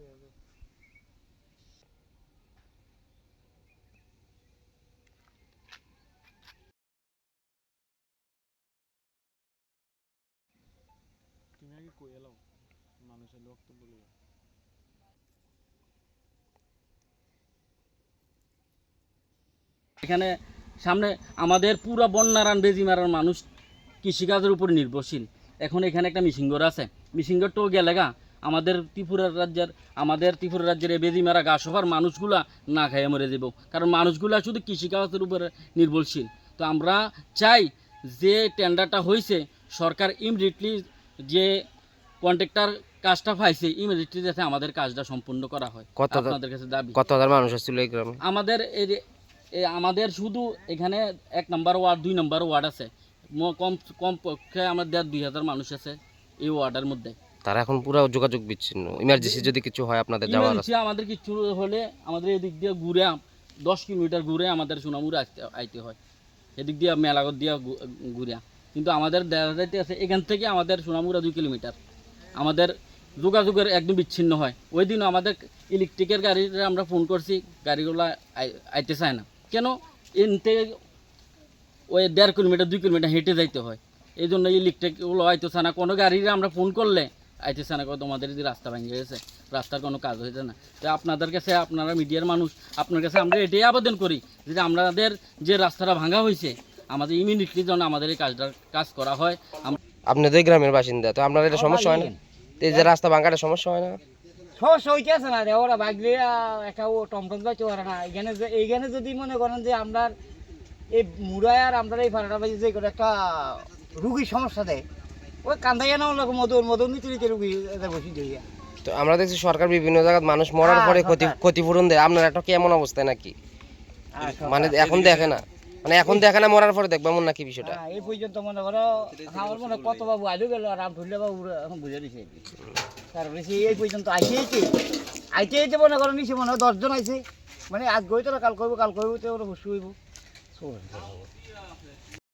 তুমি আগে কই এলাও মানুষের লোক তো এখানে সামনে আমাদের পুরো বন্যারান বেজি মারার মানুষ কৃষিকাজের উপর নির্ভরশীল। এখন এখানে একটা মিশিঙ্গর আছে। মিশিঙ্গরটাও গেলে গা আমাদের ত্রিপুরা রাজ্যের আমাদের ত্রিপুরা রাজ্যের এই বেজি মারা গাছসভার মানুষগুলা না খাইয়ে মরে যাব কারণ মানুষগুলা শুধু কৃষিকাজের উপরে নির্ভরশীল। তো আমরা চাই যে টেন্ডারটা হয়েছে সরকার ইমিডিয়েটলি যে কন্ট্রাক্টর কাজটা পাইছে ইমিডিয়েটলি যাতে আমাদের কাজটা সম্পূর্ণ করা হয়। কত- আপনাদের কাছে দাবি। কত হাজার মানুষ আসছিল এই গ্রামে? আমাদের এই যে- আমাদের শুধু এখানে এক নম্বর ওয়ার্ড দুই নম্বর ওয়ার্ড আছে। কম কম পক্ষে আমাদের দুই হাজার মানুষ আছে এই ওয়ার্ডের মধ্যে। তারা এখন পুরো যোগাযোগ বিচ্ছিন্ন। ইমার্জেন্সি যদি কিছু হয় আপনাদের যাওয়ার ইমার্জেন্সি আমাদের কিছু হলে আমাদের এদিক দিয়ে ঘুরে দশ কিলোমিটার ঘুরে আমাদের সোনামুড়ে আসতে আইতে হয়। এদিক দিয়ে মেলাগত দিয়ে ঘুরে কিন্তু আমাদের দেখা যাইতে আছে এখান থেকে আমাদের সোনামুড়া দুই কিলোমিটার। আমাদের যোগাযোগের একদম বিচ্ছিন্ন হয়। ওই দিন আমাদের ইলেকট্রিকের গাড়িতে আমরা ফোন করছি গাড়িগুলো আইতে চায় না। কেন? এন থেকে ওই দেড় কিলোমিটার দুই কিলোমিটার হেঁটে যাইতে হয়। এই জন্য ইলেকট্রিকগুলো আইতেছে না। কোনো গাড়ির আমরা ফোন করলে আইতেছে না তোমাদের যে রাস্তা ভেঙে গেছে রাস্তার কোনো কাজ হয়েছে না। তো আপনাদের কাছে আপনারা মিডিয়ার মানুষ আপনার কাছে আমরা এটাই আবেদন করি যে আমাদের যে রাস্তাটা ভাঙা হয়েছে আমাদের ইমিডিয়েটলি যেন আমাদের এই কাজটা কাজ করা হয়। আপনাদের গ্রামের বাসিন্দা তো আপনার এটা সমস্যা হয় না? এই যে রাস্তা ভাঙাটা সমস্যা হয় না? সমস্যা হইতেছে না রে ওরা ভাগলে একটা ও টমটম যাইতে পারে না। এইখানে যে এইখানে যদি মনে করেন যে আমরা এই মুড়ায় আর আমরা এই ফারাটা বাজি যে একটা রুগীর সমস্যা দেয় ওই কান্দাইয়া না ওরকম মধুর মধুর নিতে নিতে রুগী বসে দিয়ে তো আমরা দেখছি সরকার বিভিন্ন জায়গায় মানুষ মরার হ্যাঁ, পরে ক্ষতি ক্ষতিপূরণ দেয়। আপনার একটা কি এমন অবস্থায় নাকি মানে এখন দেখে না। মানে এখন দেখে না মরার পরে দেখবে এমন নাকি বিষয়টা? হ্যাঁ, এই পর্যন্ত মনে করো আমার মনে কত বাবু আইলো গেল আর আম ধরলে বাবু এখন বুঝে দিছে। তারপরে সে এই পর্যন্ত আইতে আইতে আইতে আইতে মনে করো নিচে মনে হয় দশজন আইছে। মানে আজ গই তো কাল করব কাল করব তো ওরা বসে হইব।